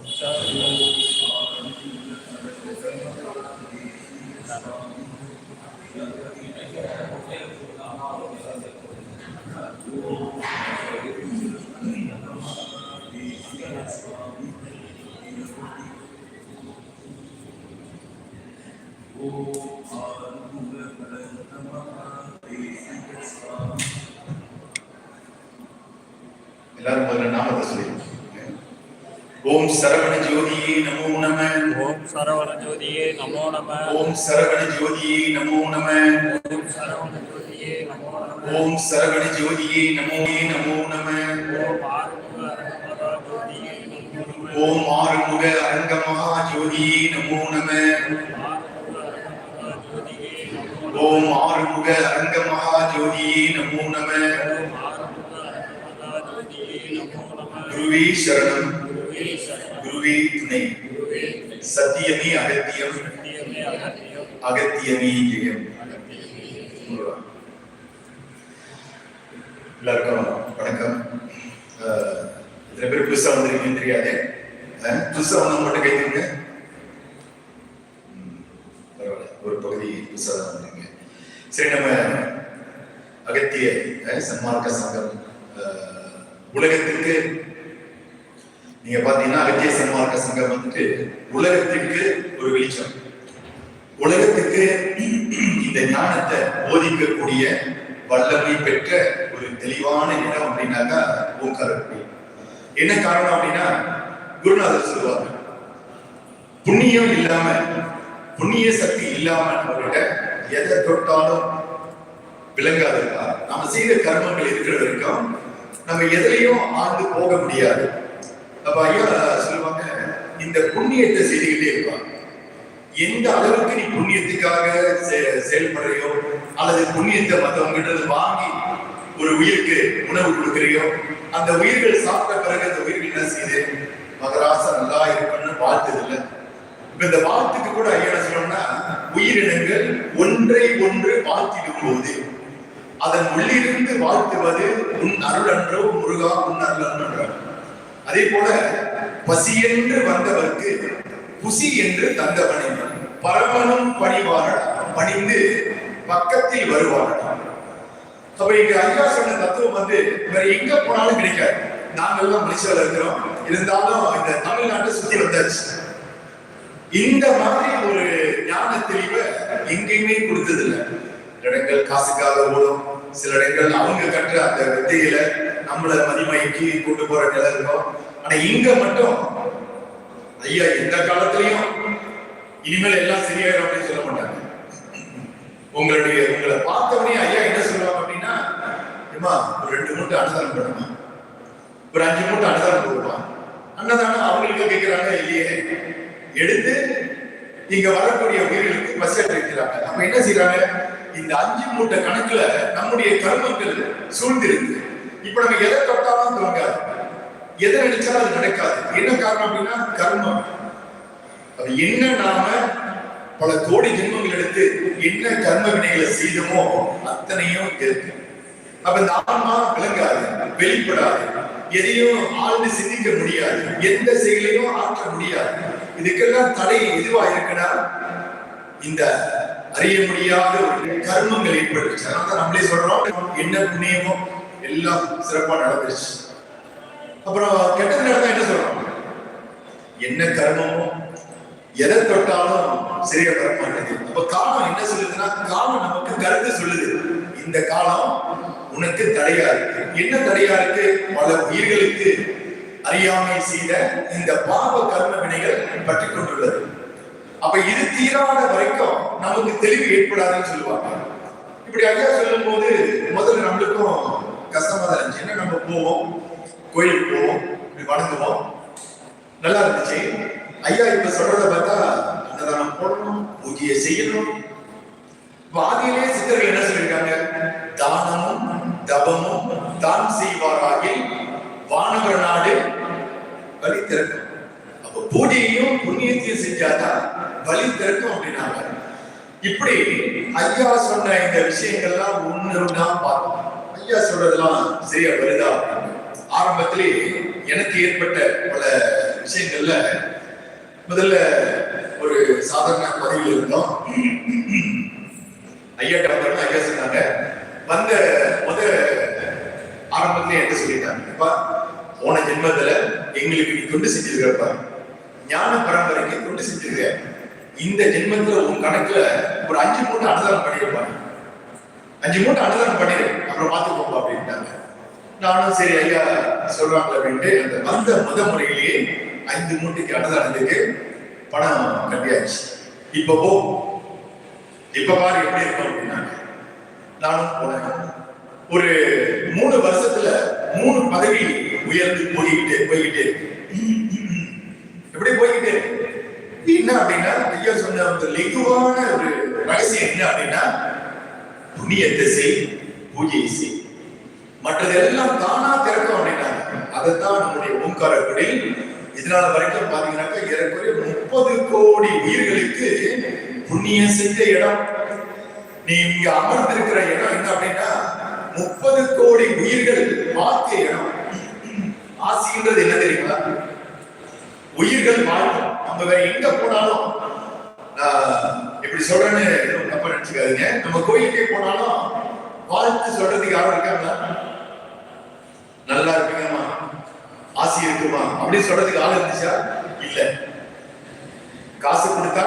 So Saravana ஜோதியே நமோ நம ஓம் சரவண ஜோதியே நமோ நம ஓம் சரவண ஜோதியே நமோ நம ஓம் சரவண ஜோதியே நமோ நம ஓம் சரவண ஜோதியே நமோ நமோ நம ஓம் ஆறுமுக அரங்க ஜோதியே நமோ நம ஓம் ஆறுமுக அரங்க மகா ஜோதியே நமோ நம ஆறுமுக அரங்க ஜோதியே நமோ நம குருவே சரணம் குருவே துணை. சத்தியமே அகத்தியம் அகத்தியமே ஜெயம். எல்லாருக்கும் வணக்கம். இத்தனை பேர் புதுசா வந்திருக்கீங்கன்னு தெரியாது. புதுசா வந்தவங்க மட்டும் கைத்துங்க பரவாயில்ல. ஒரு பகுதி புதுசா தான் வந்திருங்க சரி நம்ம அகத்திய சன்மார்க்க சங்கம் உலகத்திற்கு நீங்க பாத்தீங்கன்னா அகத்திய சன்மார்க்க சங்கம் வந்துட்டு உலகத்திற்கு ஒரு வெளிச்சம். உலகத்துக்கு இந்த ஞானத்தை போதிக்கக்கூடிய வல்லமை பெற்ற ஒரு தெளிவான இடம் அப்படின்னாக்கா ஓங்காரக்குடி என்ன காரணம் அப்படின்னா குருநாதர் சொல்லுவாங்க புண்ணியம் இல்லாம புண்ணிய சக்தி இல்லாம நம்மகிட்ட எதை தொட்டாலும் விளங்காதுப்பா. நம்ம செய்த கர்மங்கள் இருக்கிற வரைக்கும் நம்ம எதுலையும் ஆண்டு போக முடியாது. அப்ப ஐயா சொல்லுவாங்க இந்த புண்ணியத்தை செய்துக்கிட்டே இருப்பாங்க. எந்த அளவுக்கு நீ புண்ணியத்துக்காக செயல்படுறையோ அல்லது புண்ணியத்தை மற்றவங்க கிட்ட வாங்கி ஒரு உயிருக்கு உணவு கொடுக்கறியோ அந்த உயிர்கள் சாப்பிட்ட பிறகு அந்த உயிர்கள் என்ன செய்யுது மகராசா நல்லா இருக்கணும்னு வாழ்த்தது இல்லை இப்ப இந்த வாழ்த்துக்கு கூட ஐயா சொல்லணும்னா உயிரினங்கள் ஒன்றை ஒன்று வாழ்த்திடும் போது அதன் உள்ளிருந்து வாழ்த்துவது உன் அருள் அன்றோ முருகா உன் அருள் அன்றோ அதே போல பசி என்று வந்தவர்க்கு புசி என்று தந்தவனை பரமனும் பணிவாரடா பணிந்து பக்கத்தில் வருவாரடா அப்ப இங்க ஐயா சொன்ன தத்துவம் வந்து வேற எங்க போனாலும் கிடைக்காது. நாங்கெல்லாம் மலேசியால இருக்கிறோம். இருந்தாலும் இந்த தமிழ்நாட்டை சுத்தி வந்தாச்சு. இந்த மாதிரி ஒரு ஞான தெளிவை எங்கேயுமே கொடுத்தது சில இடங்கள் காசுக்காக ஓடும். சில இடங்கள் அவங்க கட்டுற அந்த வித்தையில நம்மள மதிமயக்கி கொண்டு போற நிலை இருக்கும் ஆனா இங்க மட்டும் ஐயா எந்த காலத்திலையும் இனிமேல் எல்லாம் சரியாயிடும் அப்படின்னு சொல்ல மாட்டாங்க. உங்களுடைய உங்களை பார்த்தவனே ஐயா என்ன சொல்லுவாங்க அப்படின்னா ஏம்மா ஒரு ரெண்டு மூட்டை அன்னதானம் பண்ணுமா? ஒரு அஞ்சு மூட்டை அன்னதானம் போடுவான் அன்னதானம் அவங்களுக்கு கேட்கிறாங்க இல்லையே? எடுத்து இங்க வரக்கூடிய உயிர்களுக்கு பஸ் வைக்கிறாங்க. நம்ம என்ன செய்யறாங்க இந்த அஞ்சு மூட்டை கணக்குல நம்முடைய கர்மங்கள் சூழ்ந்திருக்கு. இப்ப நம்ம எதை தொட்டாலும் தொடங்காது எதை நினைச்சாலும் அது நடக்காது. என்ன காரணம் அப்படின்னா கர்மம். அது என்ன நாம பல கோடி ஜென்மங்கள் எடுத்து என்ன கர்ம வினைகளை செய்தோமோ அத்தனையும் இருக்கு. அப்ப இந்த ஆன்மா விளங்காது வெளிப்படாது. எதையும் ஆழ்ந்து சிந்திக்க முடியாது. எந்த செயலையும் ஆற்ற முடியாது. இதுக்கெல்லாம் தடை எதுவா இருக்குன்னா இந்த அறிய முடியாத ஒரு கர்மங்கள் ஏற்பட்டுச்சு. அதனால நம்மளே சொல்றோம் என்ன புண்ணியமோ எல்லாம் சிறப்பா நடந்துருச்சு அப்புறம் கெட்டது நடந்தா என்ன சொல்றோம் என்ன கர்மமோ எதை தொட்டாலும் சரியா வர மாட்டேங்குது அப்ப காலம் என்ன சொல்லுதுன்னா காலம் நமக்கு கருத்து சொல்லுது. இந்த காலம் உனக்கு தடையா இருக்கு. என்ன தடையா இருக்கு? பல உயிர்களுக்கு அறியாமை செய்த இந்த பாவ கர்ம வினைகள் பற்றி கொண்டுள்ளது. அப்ப இது தீராத வரைக்கும் நமக்கு தெளிவு ஏற்படாதுன்னு சொல்லுவாங்க. இப்படி ஐயா சொல்லும் போது முதல்ல நம்மளுக்கும் கஷ்டமா தான் இருந்துச்சு என்ன நம்ம போவோம் கோயிலுக்கு போவோம் இப்படி வணங்குவோம் நல்லா இருந்துச்சு. ஐயா இப்ப சொல்றத பார்த்தா அன்னதானம் போடணும் பூஜையை செய்யணும். வாதியிலே சித்தர்கள் என்ன சொல்லியிருக்காங்க? தானமும் தபமும் தான் செய்வாராக வானவர் நாடு வழி திறக்கும். அப்ப பூஜையையும் புண்ணியத்தையும் செஞ்சாதான் வழி திறக்கும் அப்படின்னாங்க. இப்படி ஐயா சொன்ன இந்த விஷயங்கள்லாம் ஒன்று ஒன்றா பார்க்கணும். ஐயா சொல்றதெல்லாம் சரியா வருதா ஆரம்பத்திலே எனக்கு ஏற்பட்ட பல விஷயங்கள்ல முதல்ல ஒரு சாதாரண பதவியில் இருந்தோம். ஐயா டாக்டர் ஐயா சொன்னாங்க வந்த முத ஆரம்பத்திலே என்ன சொல்லிட்டாங்க அப்பா போன ஜென்மத்துல எங்களுக்கு நீ தொண்டு செஞ்சிருக்கிறப்ப ஞான பரம்பரைக்கு தொண்டு செஞ்சிருக்க இந்த ஜென்மத்துல உன் கணக்குல ஒரு அஞ்சு மூட்டை அனுதானம் பண்ணியிருப்பாங்க. அஞ்சு மூட்டை அன்னதானம் பண்ணிரு அப்புறம் பார்த்துக்கோங்க அப்படின்ட்டாங்க. நானும் சரி ஐயா சொல்றாங்க அப்படின்ட்டு அந்த வந்த முத முறையிலேயே ஐந்து மூட்டைக்கு அன்னதானத்துக்கு பணம் கட்டியாச்சு. இப்ப போ. இப்ப பாரு எப்படி இருக்கும் அப்படின்னாங்க. நானும் போனேன். ஒரு மூணு வருஷத்துல மூணு பதவி உயர்ந்து போய்கிட்டே போய்கிட்டே. எப்படி போய்கிட்டே? என்ன அப்படின்னா ஐயா சொன்ன அந்த லெகுவான ஒரு ரகசியம் என்ன அப்படின்னா புண்ணியத்தை செய் பூஜை செய் மற்றதெல்லாம் தானா திறக்கும் அப்படின்னாங்க. அதைத்தான் நம்முடைய ஓங்கார குடி. இதனால வரைக்கும் பாத்தீங்கன்னாக்கா ஏறக்குறைய முப்பது கோடி உயிர்களுக்கு புண்ணியம் செஞ்ச இடம். நீ இங்க அமர்ந்திருக்கிற இடம் என்ன அப்படின்னா முப்பது கோடி உயிர்கள் பார்த்த இடம். ஆசின்றது என்ன தெரியுங்களா உயிர்கள் வாழ்க்கை. நம்ம வேற எங்க போனாலும் இப்படி சொல்றேன்னு தப்பா நினைச்சுக்காதீங்க. நம்ம கோயிலுக்கே போனாலும் வாழ்த்து சொல்றதுக்கு யாரும் இருக்காங்களா? நல்லா இருப்பீங்கம்மா. ஆசி இருக்குமா? அப்படின்னு சொல்றதுக்கு ஆள் இருந்துச்சா? இல்ல. காசு கொடுத்தா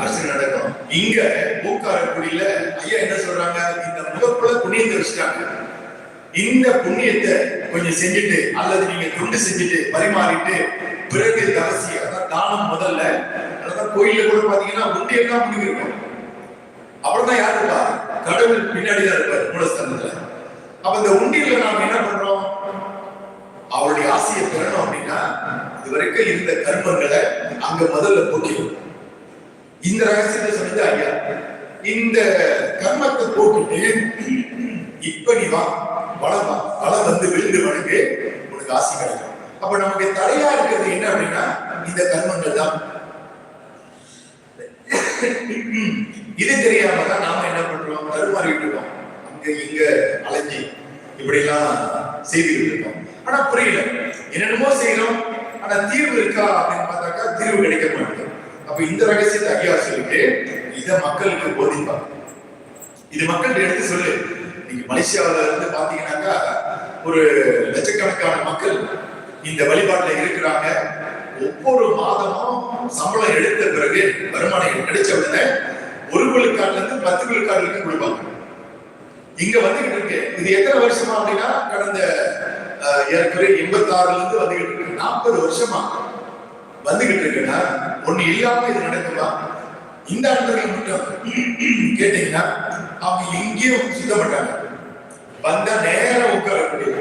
அரசு நடக்கும். இங்க மூக்காரக்குடியில ஐயா என்ன சொல்றாங்க? இந்த முகப்புல புண்ணியத்தை வச்சுட்டாங்க. இந்த புண்ணியத்தை கொஞ்சம் செஞ்சுட்டு அல்லது நீங்க தொண்டு செஞ்சுட்டு பரிமாறிட்டு பிறகு தவசி அதான் தானம் முதல்ல. அதான் கோயில்ல கூட பாத்தீங்கன்னா முந்தையெல்லாம் தான் முடிஞ்சிருக்கும் அவ்வளவுதான் யார் இருப்பா கடவுள் பின்னாடி தான் இருப்பார் மூலஸ்தானத்துல. அப்ப இந்த உண்டியில நாம என்ன பண்றோம்? அவருடைய ஆசையை பெறணும் அப்படின்னா இதுவரைக்கும் இருந்த கர்மங்களை அங்க முதல்ல போக்கிடும் இந்த ரகசியத்தை சொன்னது ஐயா இந்த கர்மத்தை போட்டுட்டு இப்ப நீ வா வளம் வா வளம் வந்து விழுந்து வணங்கு உனக்கு ஆசை கிடைக்கும். அப்ப நமக்கு தடையா இருக்கிறது என்ன அப்படின்னா இந்த கர்மங்கள் தான். இது தெரியாம தான் நாம என்ன பண்றோம்? தருமாறிட்டு இருக்கோம். அங்க இங்க அலைஞ்சி இப்படி எல்லாம் செய்துட்டு இருக்கோம். ஆனா புரியல. என்னென்னமோ செய்யறோம் ஆனா தீர்வு இருக்கா அப்படின்னு பார்த்தாக்கா தீர்வு கிடைக்க மாட்டேங்குது. அப்ப இந்த ரகசியத்தை ஐயா சொல்லிட்டு இத மக்களுக்கு போதிப்பாங்க இது மக்கள்கிட்ட எடுத்து சொல்லு. நீங்க மலேசியாவில இருந்து பாத்தீங்கன்னாக்கா ஒரு லட்சக்கணக்கான மக்கள் இந்த வழிபாட்டுல இருக்கிறாங்க. ஒவ்வொரு மாதமும் சம்பளம் எடுத்த பிறகு வருமானம் கிடைச்ச உடனே ஒரு விழுக்காட்டுல இருந்து பத்து விழுக்காடு வரைக்கும் கொடுப்பாங்க இங்க வந்துகிட்டு இருக்கு. இது எத்தனை வருஷமா அப்படின்னா கடந்த ஏற்கனவே எண்பத்தி ஆறுல இருந்து வந்துகிட்டு இருக்கு. நாற்பது வருஷமா வந்துகிட்டு இருக்குன்னா ஒண்ணு இல்லாம இது நடக்குமா? இந்த அன்பர்கள் மட்டும் கேட்டீங்கன்னா அவங்க எங்கேயும் சுத்த மாட்டாங்க வந்தா நேரம் உட்காரக்கூடிய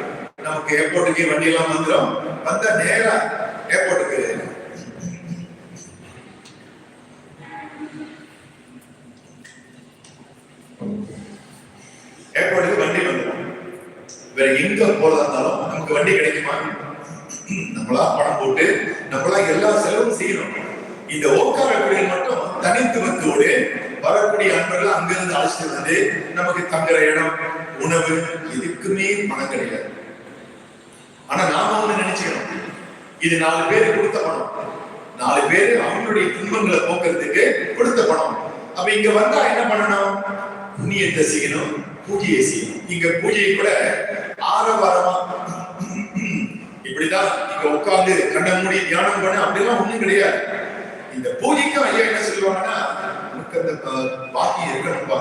நமக்கு ஏர்போர்ட்டுக்கு வண்டி எல்லாம் வந்துடும் வந்தா நேரம் ஏர்போர்ட்டுக்கு ஏர்போர்ட்டுக்கு வண்டி வந்துடும். வேற எங்க போறதா இருந்தாலும் நமக்கு வண்டி கிடைக்குமா? நம்மளா பணம் போட்டு நம்மளா எல்லா செலவும் செய்யணும். இந்த ஓக்கார குடியில் மட்டும் தனித்துவத்தோடு வரக்கூடிய அன்பர்கள் அங்கிருந்து அழைச்சிட்டு வந்து நமக்கு தங்குற இடம் உணவு எதுக்குமே பணம் கிடையாது. ஆனா நாம ஒண்ணு நினைச்சுக்கணும். இது நாலு பேர் கொடுத்த பணம். நாலு பேர் அவங்களுடைய துன்பங்களை போக்குறதுக்கு கொடுத்த பணம். அப்ப இங்க வந்தா என்ன பண்ணணும்? புண்ணியத்தை செய்யணும் பூஜையை செய்யணும். இங்க பூஜையை கூட ஆரவாரமா. இப்படிதான் இங்க உட்கார்ந்து கண்ண மூடி தியானம் பண்ண அப்படிலாம் ஒண்ணும் கிடையாது. இந்த பூஜைக்கும் ஐயா என்ன சொல்லுவாங்கன்னா உனக்கு அந்த பாக்கி இருக்கணும்பா.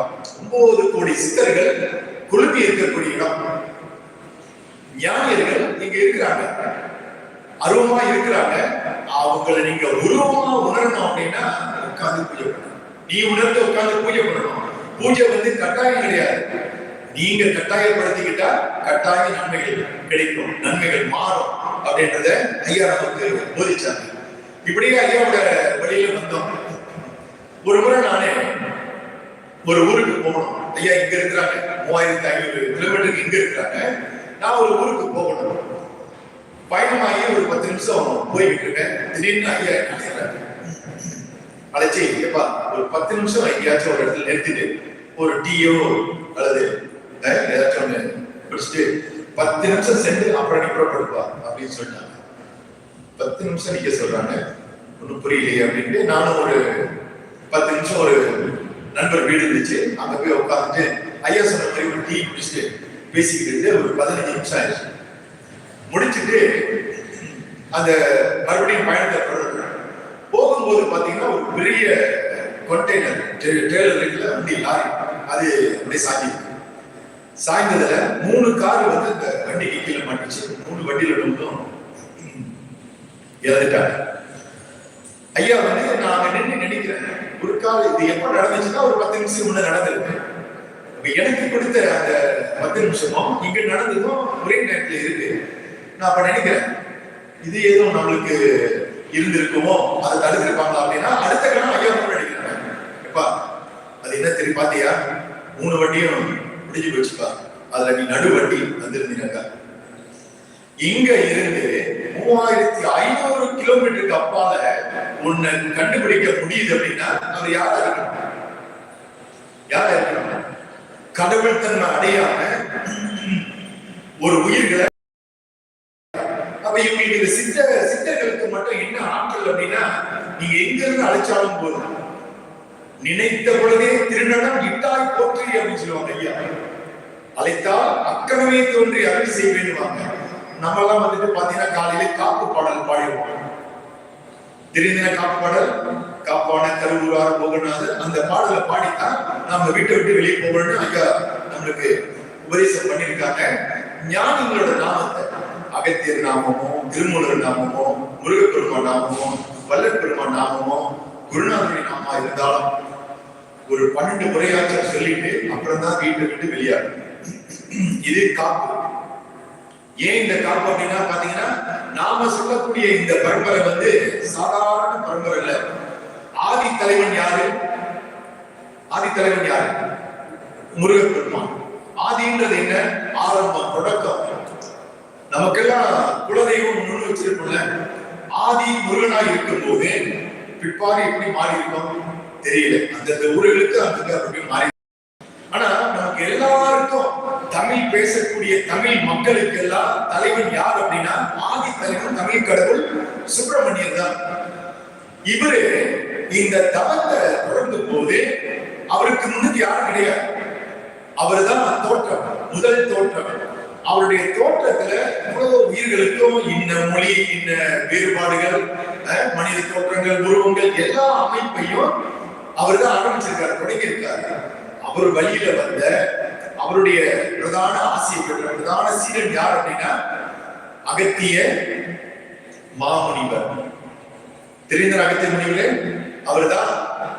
ஒன்பது கோடி சித்தர்கள் குழுப்பி இருக்கக்கூடிய இடம். ஞானியர்கள் இங்க இருக்கிறாங்க. அருவமா இருக்கிறாங்க. அவங்களை நீங்க உருவமா உணரணும் அப்படின்னா உட்கார்ந்து பூஜை பண்ணணும். நீ உணர்ந்து உட்கார்ந்து பூஜை பண்ணணும். பூஜை வந்து கட்டாயம் கிடையாது. நீங்க கட்டாயப்படுத்திக்கிட்டா கட்டாய நன்மைகள் கிடைக்கும் நன்மைகள் மாறும் அப்படின்றத ஐயா நமக்கு போதிச்சாங்க. இப்படியே ஐயாவோட வழியில வந்தோம். ஒரு முறை நானே ஒரு ஊருக்கு போகணும். ஐயா இங்க இருக்கிறாங்க. மூவாயிரத்தி ஐநூறு கிலோமீட்டருக்கு இங்க இருக்கிறாங்க. நான் ஒரு ஊருக்கு போகணும். பயணமாகி ஒரு பத்து நிமிஷம் போய்கிட்டு இருக்கேன். திடீர்னு ஐயா என்ன அழைச்சி எப்பா ஒரு பத்து நிமிஷம் எங்கேயாச்சும் ஒரு இடத்துல நிறுத்திட்டு ஒரு டீயோ அல்லது ஏதாச்சும் ஒண்ணு குடிச்சிட்டு பத்து நிமிஷம் சென்று அப்புறம் நீ புறப்படுப்பா அப்படின்னு சொல்லிட்டாங்க. பத்து நிமிஷம் நீங்க சொல்றாங்க. ஒன்றும் புரியலையே அப்படின்ட்டு நானும் ஒரு பத்து நிமிஷம் ஒரு நண்பர் வீடு இருந்துச்சு. அங்க போய் உட்காந்துட்டு ஐயா சொன்ன மாதிரி ஒரு டீ குடிச்சிட்டு பேசிக்கிட்டு ஒரு பதினஞ்சு நிமிஷம் ஆயிடுச்சு. முடிச்சுட்டு அந்த மறுபடியும் பயணத்தை போகும்போது பாத்தீங்கன்னா ஒரு பெரிய கொண்டெய்னர் ட்ரெயிலர் இருக்குல்ல வண்டி லாரி அது அப்படியே சாஞ்சி சாய்ந்ததுல மூணு கார் வந்து இந்த வண்டிக்கு கீழே மாட்டுச்சு. மூணு வண்டியில மட்டும் இறந்துட்டாங்க. ஐயா வந்து நான் நின்று நினைக்கிறேன். ஒரு கால் இது எப்ப நடந்துச்சுன்னா ஒரு பத்து நிமிஷம் முன்ன நடந்திருக்கு எனக்கு கொடுத்த அந்த பத்து நிமிஷமும் இங்க நடந்ததும் ஒரே நேரத்துல இருக்கு. நான் அப்ப நினைக்கிறேன் இது ஏதோ நம்மளுக்கு இருந்திருக்குமோ அதை தடுத்திருப்பாங்களா அப்படின்னா அடுத்த கணம் ஐயா கூட எப்பா அது என்ன தெரியும் பாத்தியா? மூணு வட்டியும் முடிஞ்சு போச்சுப்பா. அதுல நீ நடு வண்டி இங்க இருந்து மூவாயிரத்தி ஐநூறு கிலோமீட்டருக்கு அப்பால உன்னை கண்டுபிடிக்க முடியுது அப்படின்னா அவர் யாரா இருக்கணும்? யாரா இருக்கணும்? கடவுள் தன்மை அடையாம ஒரு உயிர்களை அப்ப இவங்களுக்கு இந்த சித்த சித்தர்களுக்கு மட்டும் என்ன ஆற்றல் அப்படின்னா நீ எங்கிருந்து அழைச்சாலும் போதும். நினைத்த பொழுதே திருநடம் இட்டாய் போற்றி அப்படின்னு சொல்லுவாங்க ஐயா. அழைத்தால் அக்கனவே தோன்றி அருள் செய்வேன்னுவாங்க நம்ம எல்லாம் வந்துட்டு பாத்தீங்கன்னா காலையில காப்பு பாடல் பாடிடுவோம் திடீர்னு காப்பு பாடல் காப்பான கருவூரார் போகநாதர் அந்த பாடலை பாடித்தான் நம்ம வீட்டை விட்டு வெளியே போகணும்னு ஐயா நம்மளுக்கு உபதேசம் பண்ணியிருக்காங்க. ஞானிகளோட நாமத்தை அகத்தியர் நாமமோ திருமூலர் நாமமோ முருகப்பெருமான் நாமமோ வல்லப்பெருமான் நாமமோ குருநாதருடைய நாமா இருந்தாலும் ஒரு பன்னெண்டு முறையாச்சும் சொல்லிட்டு அப்புறம் தான் வீட்டை விட்டு வெளியாகும். இது காப்பு. ஏன் இந்த காப்பு அப்படின்னா பாத்தீங்கன்னா நாம சொல்லக்கூடிய இந்த பரம்பரை வந்து சாதாரண பரம்பரை இல்ல. ஆதி தலைவன் யாரு? ஆதி தலைவன் யாரு? முருகப்பெருமான். ஆதின்றது என்ன? ஆரம்பம் தொடக்கம். நமக்கெல்லாம் குலதெய்வம் முன்னு வச்சிருக்கோம்ல ஆதி முருகனாய் இருக்கும்போது பிற்பாடு எப்படி மாறி இருக்கும் தெரியல அந்தந்த ஊர்களுக்கு அந்தந்த அப்படி மாறி ஆனா நமக்கு எல்லாருக்கும் தமிழ் பேசக்கூடிய தமிழ் மக்களுக்கு எல்லாம் தலைவன் யார் அப்படின்னா ஆதி தலைவன் தமிழ் கடவுள் சுப்பிரமணியர் தான். இவரு இந்த தவத்தை தொடங்கும் போது அவருக்கு முன்னாடி யாரும் கிடையாது. அவர்தான் தோற்றம் முதல் தோற்றம். அவருடைய தோற்றத்துல இவ்வளவு உயிர்களுக்கும் இந்த மொழி இந்த வேறுபாடுகள் மனித தோற்றங்கள் உருவங்கள் எல்லா அமைப்பையும் அவர் தான் ஆரம்பிச்சிருக்காரு தொடங்கியிருக்காரு. அவர் வழியில வந்த அவருடைய பிரதான ஆசியை பெற்ற பிரதான சீடன் யார் அப்படின்னா அகத்திய மாமுனிவர். தெரிந்த அகத்திய முனிவரே அவர்தான்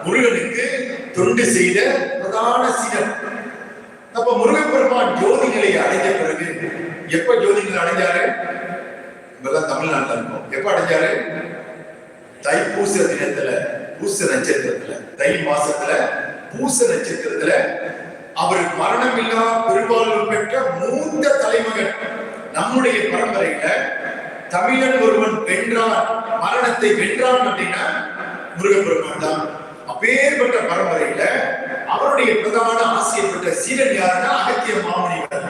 முருகனுக்கு தொண்டு செய்த பிரதான சீடன். அப்ப முருகப்பெருமான் ஜோதிகளை அடைஞ்ச பிறகு எப்ப ஜோதிகளை அடைஞ்சாரு? இப்பதான் தமிழ்நாட்டுல இருக்கோம். எப்ப அடைஞ்சாரு? தைப்பூச தினத்துல பூச நட்சத்திரத்துல. தை மாசத்துல பூச நட்சத்திரத்துல அவர் மரணமில்லா பெருவாழ்வு பெற்ற மூத்த தலைமகன் நம்முடைய பரம்பரையில தமிழன் ஒருவன் வென்றான் மரணத்தை வென்றான் அப்படின்னா முருகப்பெருமான் தான். அப்பேற்பட்ட பரம்பரையில அவருடைய பிரதான ஆசிரியர் சீரன் யாருன்னா அகத்திய மாமுனிவர்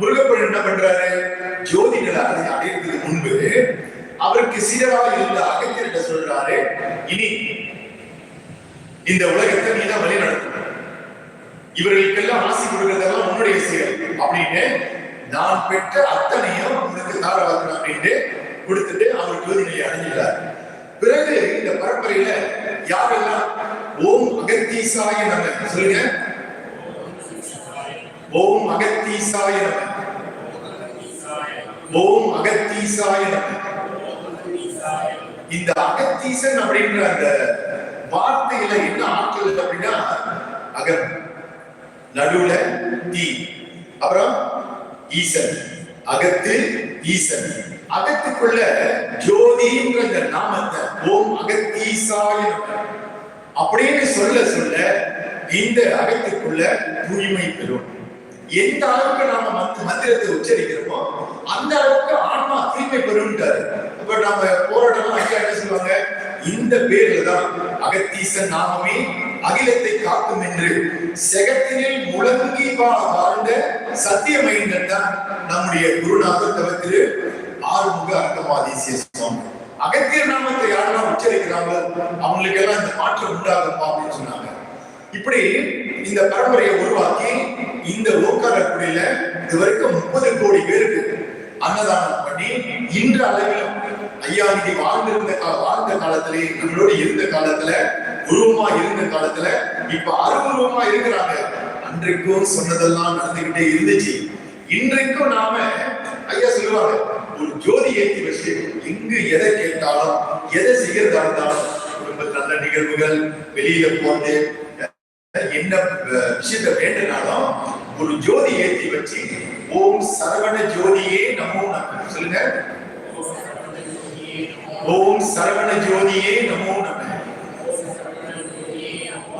முருகப்பன் என்ன பண்றாரு? ஜோதிகளை அதை அடையறதுக்கு முன்பு அவருக்கு சீரராக இருந்த அகத்தியர்கிட்ட சொல்றாரு இனி இந்த உலகத்தை நீ தான் வழி இவர்களுக்கெல்லாம் ஆசி கொடுக்கறதெல்லாம் உன்னுடைய செயல் அப்படின்னு நான் பெற்ற அத்தனையும் உனக்கு தாரவாக்கணும் அப்படின்ட்டு கொடுத்துட்டு அவர் ஜோதிநிலை அடைஞ்சிட்டார். பிறகு இந்த பரம்பரையில யாரெல்லாம் ஓம் அகத்தீசாய நம. சொல்லுங்க. ஓம் அகத்தீசாய நம. ஓம் அகத்தீசாய நம. இந்த அகத்தீசன் அப்படின்ற அந்த வார்த்தையில என்ன ஆற்றல் அப்படின்னா அகம் நடுவுல தீ. அப்புறம் ஈசன் அகத்து ஈசன். அகத்துக்குள்ள ஜோதின்ற இந்த நாமத்தை ஓம் அகத்தீசாய நம. அப்படின்னு சொல்ல சொல்ல இந்த அகத்துக்குள்ள தூய்மை பெறும். எந்த அளவுக்கு நாம மந்த் மந்திரத்தை உச்சரிக்கிறோமோ அந்த அளவுக்கு ஆன்மா தூய்மை பெறும்ட்டாரு இப்ப நம்ம போராட்டம் ஐயா என்ன சொல்லுவாங்க? இந்த பேர்ல தான் அகத்தீசன் நாமமே அகிலத்தை காக்கும் என்று செகத்தினில் முழங்கி வாழ்ந்த சத்தியமைந்தன் தான் நம்முடைய குருநாதர் தவ ஆறுமுக அர்த்தமாதீசிய சுவாமி. அகத்தியர் நாமத்தை யாரெல்லாம் உச்சரிக்கிறாங்களோ அவங்களுக்கு எல்லாம் இந்த மாற்றம் உண்டாகுமா அப்படின்னு சொன்னாங்க. இப்படி இந்த பரம்பரையை உருவாக்கி இந்த ஓக்காரக்குடியில இது வரைக்கும் முப்பது கோடி பேருக்கு அன்னதானம் பண்ணி இன்று அளவிலும் ஐயா இன்னைக்கு வாழ்ந்திருந்த கா- வாழ்ந்த காலத்திலே நம்மளோட இருந்த காலத்துல உருவமா இருந்த காலத்துல இப்ப அருவுருவமா இருக்கிறாங்க. அன்றைக்கும் சொன்னதெல்லாம் நடந்துகிட்டே இருந்துச்சு. இன்றைக்கும் நாம ஐயா சொல்லுவாங்க ஒரு ஜோதி ஏற்றி வச்சு எங்கு எதை கேட்டாலும் எதை செய்யறதா இருந்தாலும் குடும்பத்தில் நல்ல நிகழ்வுகள் வெளியில போட்டு என்ன விஷயத்தை வேண்டுனாலும் ஒரு ஜோதி ஏற்றி வச்சு ஓம் சரவண ஜோதியே நமோ நம சொல்லுங்க. ஓம் சரவண ஜோதியே நமோ நம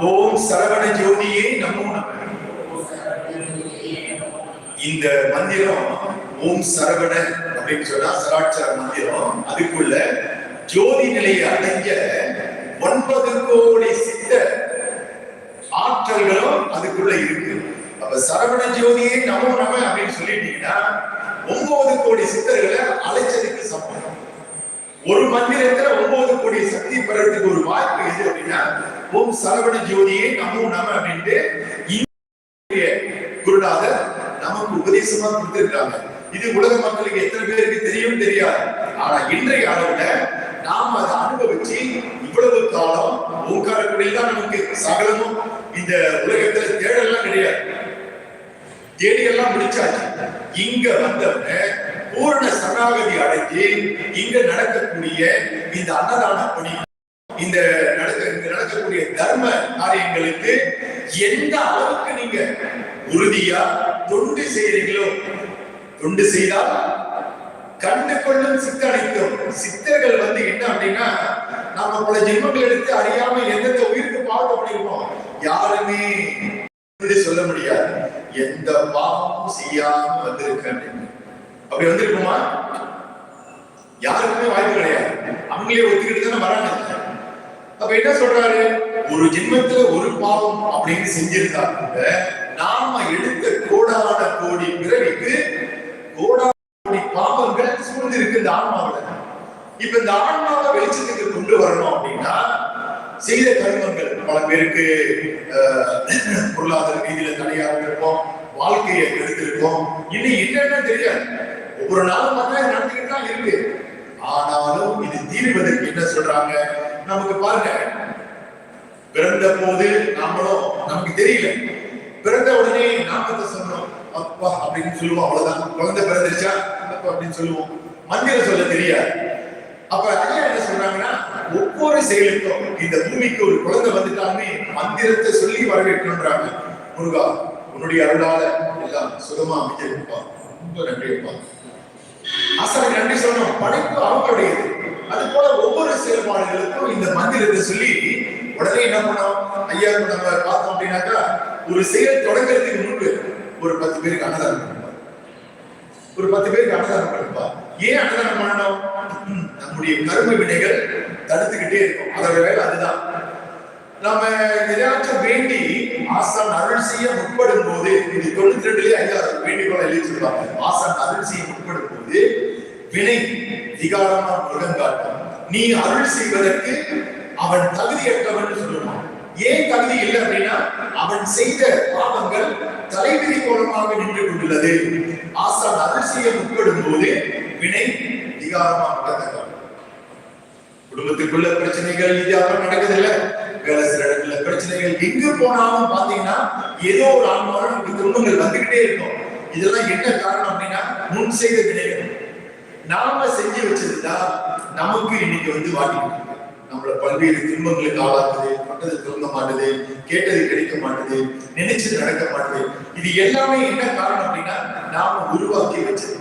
ஓம் சரவண ஜோதியே நமோ நம இந்த மந்திரம் ஓம் சரவண அப்படின்னு சொன்னா சராட்சர மந்திரம் அதுக்குள்ள ஜோதி நிலையை அடைஞ்ச ஒன்பது கோடி சித்த ஆற்றல்களும் அதுக்குள்ள இருக்கு. அப்ப சரவண ஜோதியை நமோ நம அப்படின்னு சொல்லிட்டீங்கன்னா ஒன்பது கோடி சித்தர்களை அழைச்சதுக்கு சமம். ஒரு மந்திரத்துல ஒன்பது கோடி சக்தி பெறறதுக்கு ஒரு வாய்ப்பு எது அப்படின்னா ஓம் சரவண ஜோதியை நமோ நம அப்படின்ட்டு குருநாதர் நமக்கு உபதேசமா கொடுத்திருக்காங்க. இது உலக மக்களுக்கு எத்தனை பேருக்கு தெரியும் தெரியாது. ஆனா இன்றைய அளவுல நாம் அதை அனுபவிச்சு இவ்வளவு காலம் உட்காரக்கூடிய தான் நமக்கு சகலமும் இந்த உலகத்துல தேடலாம் கிடையாது. தேடி எல்லாம் முடிச்சாச்சு. இங்க வந்தவங்க பூரண சரணாகதி அடைஞ்சு இங்க நடக்கக்கூடிய இந்த அன்னதான பணி இந்த நடக்க இங்க நடக்கக்கூடிய தர்ம காரியங்களுக்கு எந்த அளவுக்கு நீங்க உறுதியா தொண்டு செய்யறீங்களோ தொண்டு செய்தால் கண்டு கொள்ளும் சித்தனைத்தும் சித்தர்கள் வந்து என்ன அப்படின்னா நாம பல ஜென்மங்கள் எடுத்து அறியாம எந்தெந்த உயிருக்கு பாவம் பண்ணிருக்கோம் யாருமே சொல்ல முடியாது. எந்த பாவமும் செய்யாம வந்திருக்க அப்படி வந்திருக்குமா? யாருக்குமே வாய்ப்பு கிடையாது. அவங்களே ஒத்துக்கிட்டு தானே வராங்க. அப்ப என்ன சொல்றாரு? ஒரு ஜென்மத்துல ஒரு பாவம் அப்படின்னு செஞ்சிருந்தா கூட நாம எடுத்த கோடான கோடி பிறவிக்கு கோடான பாவங்கள் சூழ்ந்து இருக்கு இந்த ஆன்மாவில. இப்ப இந்த ஆன்மாவை வெளிச்சத்துக்கு கொண்டு வரணும் அப்படின்னா செய்த கர்மங்கள் பல பேருக்கு பொருளாதார ரீதியில தடையா இருப்போம் வாழ்க்கையை எடுத்திருக்கோம் இன்னும் என்னன்னு தெரியாது. ஒவ்வொரு நாளும் பார்த்தா நடந்துகிட்டு தான் இருக்கு. ஆனாலும் இது தீர்வதற்கு என்ன சொல்றாங்க? நமக்கு பாருங்க. பிறந்த போது நாமளும் நமக்கு தெரியல. பிறந்த உடனே நாமத்தை சொன்னோம் அப்பா அப்படின்னு சொல்லுவோம் அவ்வளவுதான். குழந்தை பிறந்துருச்சா? அப்பா அப்படின்னு சொல்லுவோம். மந்திரம் சொல்ல தெரியாது. அப்ப ஐயா என்ன சொல்றாங்கன்னா ஒவ்வொரு செயலுக்கும் இந்த பூமிக்கு ஒரு குழந்தை வந்துட்டாலுமே மந்திரத்தை சொல்லி வரவேற்கணுன்றாங்க முருகா உன்னுடைய அருளால எல்லாம் சுகமா அமைஞ்சிருப்பா ரொம்ப நன்றிப்பா ஆசாரி நன்றி சொன்னோம் படைப்பு அவங்களுடையது. அது போல ஒவ்வொரு செயல்பாடுகளுக்கும் இந்த மந்திரத்தை சொல்லி உடனே என்ன பண்ணோம்? ஐயா நம்ம பார்த்தோம் அப்படின்னாக்கா ஒரு செயல் தொடங்குறதுக்கு முன்பு ஒரு பத்து பேருக்கு அன்னதானம் பண்ணுவார். ஒரு பத்து பேருக்கு அன்னதானம் பண்ணுவார் ஏன் அன்னதானம் பண்ணணும்? நம்முடைய கரும வினைகள் தடுத்துக்கிட்டே இருக்கும். அதோட வேலை அதுதான். நம்ம எதையாச்சும் வேண்டி ஆசான் அருள் செய்ய முற்படும் போது இது தொண்ணூத்தி ரெண்டுலயே ஐயா வேண்டிக்கோளை எழுதி சொல்லுவாங்க ஆசான் அருள் செய்ய முற்படும் போது வினை விகாரமா முழங்காட்டும் நீ அருள் செய்வதற்கு அவன் தகுதியற்றவன் சொல்லுவான். ஏன் தகுதி இல்லை அப்படின்னா அவன் செய்த பாவங்கள் தலைவிதி மூலமாக நின்று கொண்டுள்ளது. ஆசான் அருள் உட்படும் போது வினை விகாரமா குடும்பத்துக்குள்ள பிரச்சனைகள் இது அப்புறம் நடக்குது இல்ல வேலை சில இடத்துல பிரச்சனைகள் எங்க போனாலும் பாத்தீங்கன்னா ஏதோ ஒரு ஆன்மாவும் நமக்கு துன்பங்கள் வந்துகிட்டே இருக்கும். இதெல்லாம் என்ன காரணம் அப்படின்னா முன் செய்த வினைகள். நாம செஞ்சு வச்சதுதான் நமக்கு இன்னைக்கு வந்து வாட்டிக்கிட்டு நம்மள பல்வேறு துன்பங்களுக்கு ஆளாக்குது பட்டது திருந்த மாட்டுது கேட்டது கிடைக்க மாட்டுது நினைச்சது நடக்க மாட்டுது இது எல்லாமே என்ன காரணம் அப்படின்னா நாம உருவாக்கி வச்சது.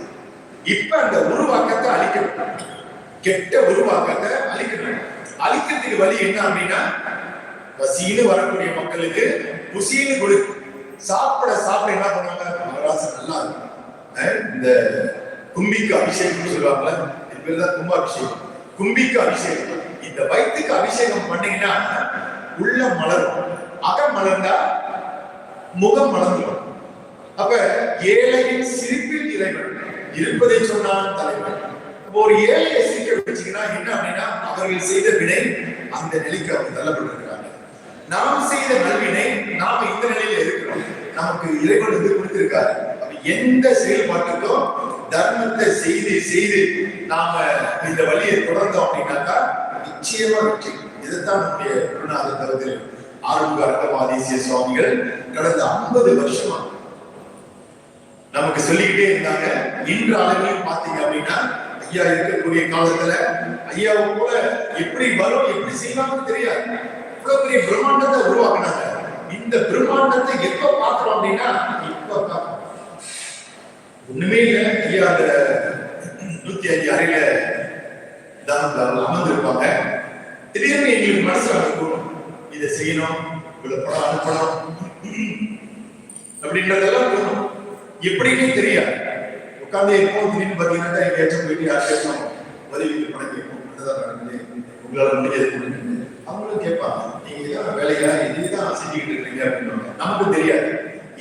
இப்ப அந்த உருவாக்கத்தை அழிக்கணும். கெட்ட உருவாக்கத்தை அழிக்கணும். அழிக்கிறதுக்கு வழி என்ன அப்படின்னா பசின்னு வரக்கூடிய மக்களுக்கு புசின்னு கொடு. சாப்பிட சாப்பிட என்ன பண்ணுவாங்க? மகராசு நல்லா இருக்கும். அஹ் இந்த கும்பிக்கு அபிஷேகம்னு சொல்லுவாங்களே? இது பேர் தான் கும்ப அபிஷேகம் கும்பிக்கு அபிஷேகம். இந்த வயிற்றுக்கு அபிஷேகம் பண்ணீங்கன்னா உள்ள மலரும். அகம் மலர்ந்தா முகம் மலர்ந்துடும். அப்ப ஏழையின் சிரிப்பில் இறைவன் இருப்பதை சொன்னான் தலைவன். ஒரு ஏழையை சிரிக்க வச்சுக்கினா என்ன அப்படின்னா அவர்கள் செய்த வினை அந்த நிலைக்கு அவங்க தள்ளப்பட்டிருக்கிறாங்க. நாம் செய்த நல்வினை நாம இந்த நிலையில இருக்கிறோம். நமக்கு இறைவன் வந்து கொடுத்திருக்காரு. அப்ப எந்த செயல்பாட்டுக்கும் தர்மத்தை செய்து செய்து நாம இந்த வழியை தொடர்ந்தோம் அப்படின்னாக்கா நிச்சயமா வெற்றி இதுதான் நம்முடைய குருநாதர் தவிர ஆறுமுக அர்த்தவாதீசிய சுவாமிகள் கடந்த ஐம்பது வருஷமா நமக்கு சொல்லிக்கிட்டே இருந்தாங்க. இன்று அளவில் பாத்தீங்க அப்படின்னா ஐயா இருக்கக்கூடிய காலத்துல ஐயாவை போல எப்படி வரும் எப்படி செய்வாங்கன்னு தெரியாது. இவ்வளவு பெரிய பிரம்மாண்டத்தை உருவாக்குனாங்க. இந்த பிரம்மாண்டத்தை எப்ப பாக்குறோம் அப்படின்னா இப்ப ஒண்ணுமே இல்லை ஐயா அந்த நூத்தி அஞ்சு அறையில தான் அமர்ந்திருப்பாங்க. திடீர்னு எங்களுக்கு மனசு இருக்கும் இதை செய்யணும் இவ்வளவு படம் அனுப்பணும். அப்படின்றதெல்லாம் தோணும். எப்படின்னு தெரியாது. உட்காந்து எப்போ திடீர்னு பார்த்தீங்கன்னா எங்கேயாச்சும் போயிட்டு யாருக்காச்சும் உதவிக்கு பணம் கேட்போம் அதுதான் நடக்குது. உங்களால் முடிஞ்சது கொடுக்குது அவங்களும் கேட்பாங்க. நீங்க இதான் வேலையா இதுதான் செஞ்சுக்கிட்டு இருக்கீங்க அப்படின்னு நமக்கு தெரியாது.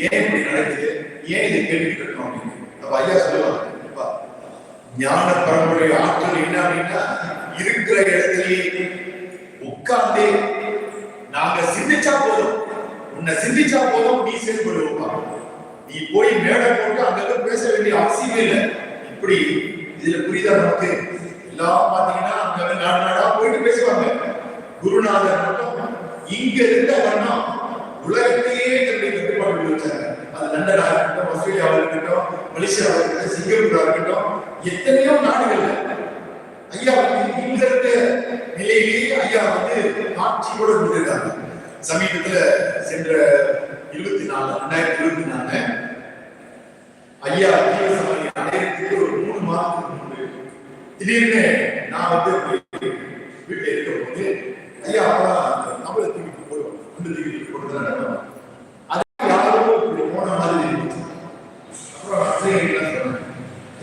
ஏன் இப்படி நடக்குது? ஏன் இதை கேட்டுக்கிட்டு இருக்கோம் அப்படின்னு. அப்ப ஐயா சொல்லுவாங்க. ஞான பரம்பரை ஆற்றல் என்ன அப்படின்னா இருக்கிற இடத்துலயே உட்கார்ந்து நாங்க சிந்திச்சா போதும். உன்னை சிந்திச்சா போதும் நீ செயல்படுவோம் நீ போய் மேடை போட்டு அங்கங்க பேச வேண்டிய அவசியமே இல்லை. இப்படி இதுல புரியுதா நமக்கு? எல்லாம் பாத்தீங்கன்னா அங்க நாடு நாடா போயிட்டு பேசுவாங்க. குருநாதர் மட்டும் இங்க இருந்த வண்ணம் உலகத்தையே தன்னுடைய கட்டுப்பாடு வச்சாங்க அது லண்டனா இருக்கட்டும் ஆஸ்திரேலியாவா இருக்கட்டும் மலேசியாவா இருக்கட்டும் சிங்கப்பூரா இருக்கட்டும் எத்தனையோ நாடுகள் ஐயா வந்து இங்க இருக்க நிலையிலேயே ஐயா வந்து காட்சியோட கொடுத்திருக்காங்க சமீபத்துல சென்ற இருபத்தி நாலு ரெண்டாயிரத்தி இருபத்தி நாலு ஐயா ஜீவசமாதி அடையிறதுக்கு ஒரு மூணு மாதத்துக்கு முன்பு திடீர்னு நான் வந்து வீட்டுல இருக்கும் போது ஐயா அப்பதான் நம்மள தூக்கிட்டு போடுவோம் வந்து தூக்கிட்டு போடுறது நடக்கும் அது யாரோ இப்படி போன மாதிரி இருந்துச்சு அப்புறம் ஆசிரியர்கள் சொன்னாங்க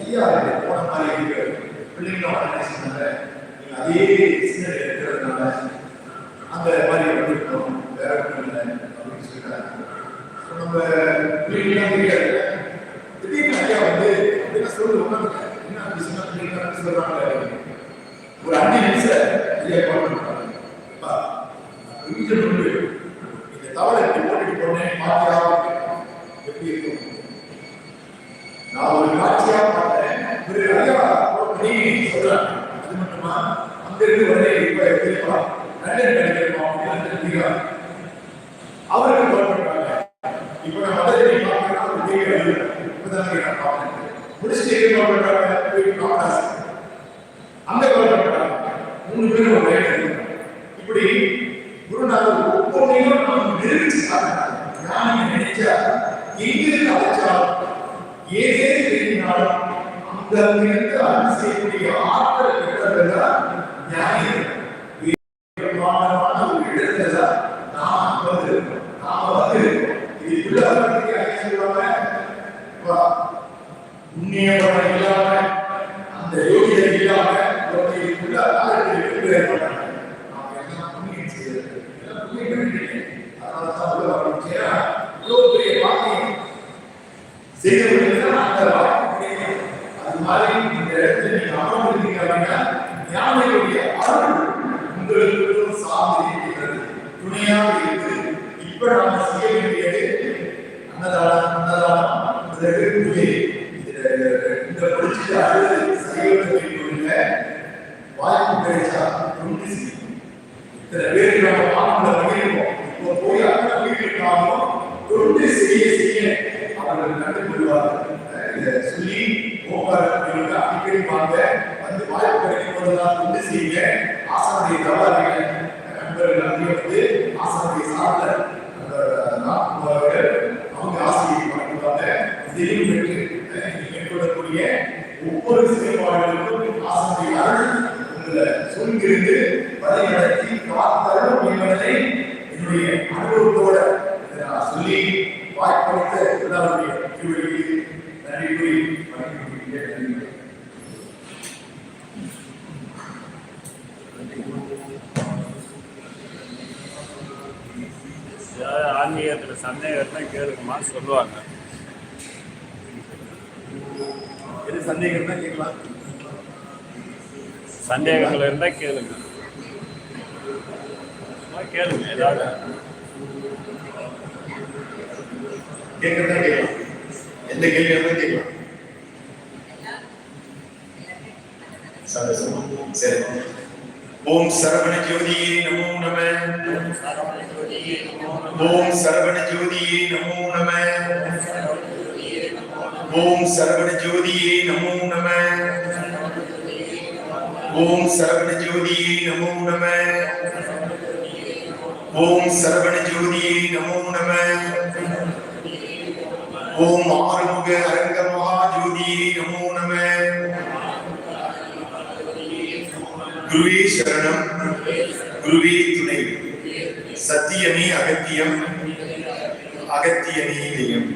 ஐயா இது போன மாதிரி இருக்கு பிள்ளைங்களும் என்ன சொன்னாங்க நீங்க அதே சிந்தனை இருக்கிறதுனால அந்த மாதிரி வந்துட்டோம் வேற ஒன்றும் இல்லை அப்படின்னு சொல்லிட்டாங்க அப்ப நம்ம பிள்ளைங்களாம் தெரியாது திடீர்னு ஐயா வந்து என்ன சொல்லு உட்காந்துட்டேன் என்ன அப்படி சொன்னா பிள்ளைங்க அப்படி சொல்றாங்க ஒரு அஞ்சு நிமிஷம் ஐயா கால் பண்றாங்க அப்பா, கொஞ்சம் முன்பு இந்த தவளை எப்படி போட்டுட்டு போனேன் பாத்தியா எப்படி இருக்கும் நான் ஒரு காட்சியா பார்த்தேன் ஒரு ஐயா நீ சொல்றேன் அது மட்டுமா அங்க இருந்து உடனே இப்ப எப்படிப்பா லண்டன் கிடைக்கிறோம் இருக்கிறார் அவர்கள் புறப்பட்டாங்க. இப்ப நான் மதுரை பார்க்கறேன். முடிச்சுட்டு கால் பண்றாங்க போய் காமராஜ் அந்த கால் பண்றாங்க மூணு பேரும் ஒரு லைன் எடுக்கிறாங்க. இப்படி குருநாதர் ஒவ்வொன்றையும் நாம் நிரூபிச்சு காட்டுறாங்க ஞானி நினைச்சா எங்கிருந்து அழைச்சாலும் ஏதேது தெரியினாலும் அந்த இருந்து அருள் செய்யக்கூடிய ஆற்றல் பெற்றவர்கள் ஞானி பிரமாண்டமான ஒரு இடத்துல நாம் வந்து நாம வந்து இதுக்குள்ள வரதுக்கு ஐயா சொல்லுவாங்க அப்பா, புண்ணியபலம் இல்லாம அந்த யோகிதை இல்லாம ஒருத்தர் இதுக்குள்ள ஆற்றல் இருக்கிறதே மாட்டாங்க. நாம எல்லாம் புண்ணியம் செய்யறது. எல்லாம் புண்ணியம் பண்ணிட்டீங்க. அதனால தான் உள்ள வரணும். ஏன்னா, இவ்வளவு பெரிய பாக்கியம் செய்யப்படுகிறது அந்த வாய்ப்பு கிடைக்கும். அது மாதிரி இந்த இடத்துல நீங்க அமர்ந்திருக்கீங்க அப்படின்னா ஞானிகளுடைய அருள் உங்களுக்கு சார்ந்து இருக்கிறது துணையாக இருக்குது இப்ப நாம செய்ய வேண்டியது அன்னதானம் அன்னதானம் பிறகு பூஜை இந்த- இந்த படிச்சுட்டு அடுத்து செய்வதற்குள்ள வாய்ப்பு கிடைச்சா தொண்டு செய்யும் இத்தனை பேருக்கு நம்ம பார்க்கணும் பண்ணியிருக்கோம் இப்போ போய் அத்தனை வீட்டுக்காகவும் இதை சொல்லி ஓம் அடிக்கடி வாங்க வந்து வாய்ப்பு கிடைக்கும் போதெல்லாம் வந்து செய்யுங்க ஆசானுடைய தவறாக நண்பர்கள் அங்கே ஆசானுடைய சார்ந்த அவங்க ஆசிரியை வழங்குவாங்க இதையும் பெற்று மேற்கொள்ளக்கூடிய ஒவ்வொரு செயல்பாடுகளுக்கும் ஆசானுடைய அருள் உங்களை சொல்கிறது. வழி நடத்தி என்பதை என்னுடைய அனுபவத்தோட நான் சொல்லி வாய்ப்பளித்த எல்லாருடைய நன்றி கூறி ஏதாவது ஆன்மீகத்தில் சந்தேகம் இருந்தால் கேளுங்கம்மா சொல்லுவாங்க. எது சந்தேகம் இருந்தா கேட்கலாம். சந்தேகங்கள் இருந்தால் கேளுங்க. கேளுங்க ஏதாவது. கேட்கறதா கேட்கலாம். எந்த கேள்வி வேணாலும் கேட்கலாம். சந்தோஷமா? சரி. ஓம் சரவண ஜோதியே நமோ நம. ஓம் சரவண ஜோதியே நமோ நம. ஓம் சரவண ஜோதியே நமோ நம. ஓம் சரவண ஜோதியே நமோ நம. ஓம் சரவண ஜோதியே நமோ நம. ஓம் ஆறுமுக அரங்க மகாஜோதி நமோ நம. குருவே சரணம். குருவே துணை. சத்தியமே அகத்தியம். அகத்தியமே தெய்யம்